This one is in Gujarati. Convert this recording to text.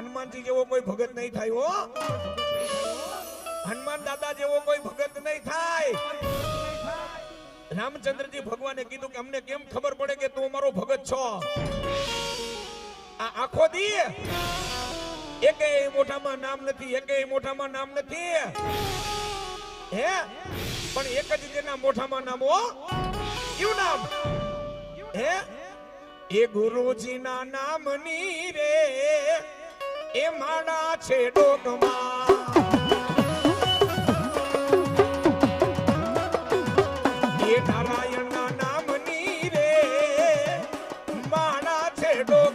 હનુમાનજી જેવો કોઈ ભગત નહીં થાય, હો. હનુમાન દાદા જેવો કોઈ ભગત નહીં થાય. રામચંદ્રજી ભગવાને કીધું કે અમને કેમ ખબર પડે કે તું અમારો ભગત છો? આ આખો દી એકેય મોઢામાં નામ નથી એકેય મોઢામાં નામ નથી. હે? પણ એક જ જેના મોઢામાં નામ, હો. કયું નામ? હે? એ ગુરુજીના નામની રે માડા છે ડોકમાં એ નારાયણના નામની રે માડા છે ડોક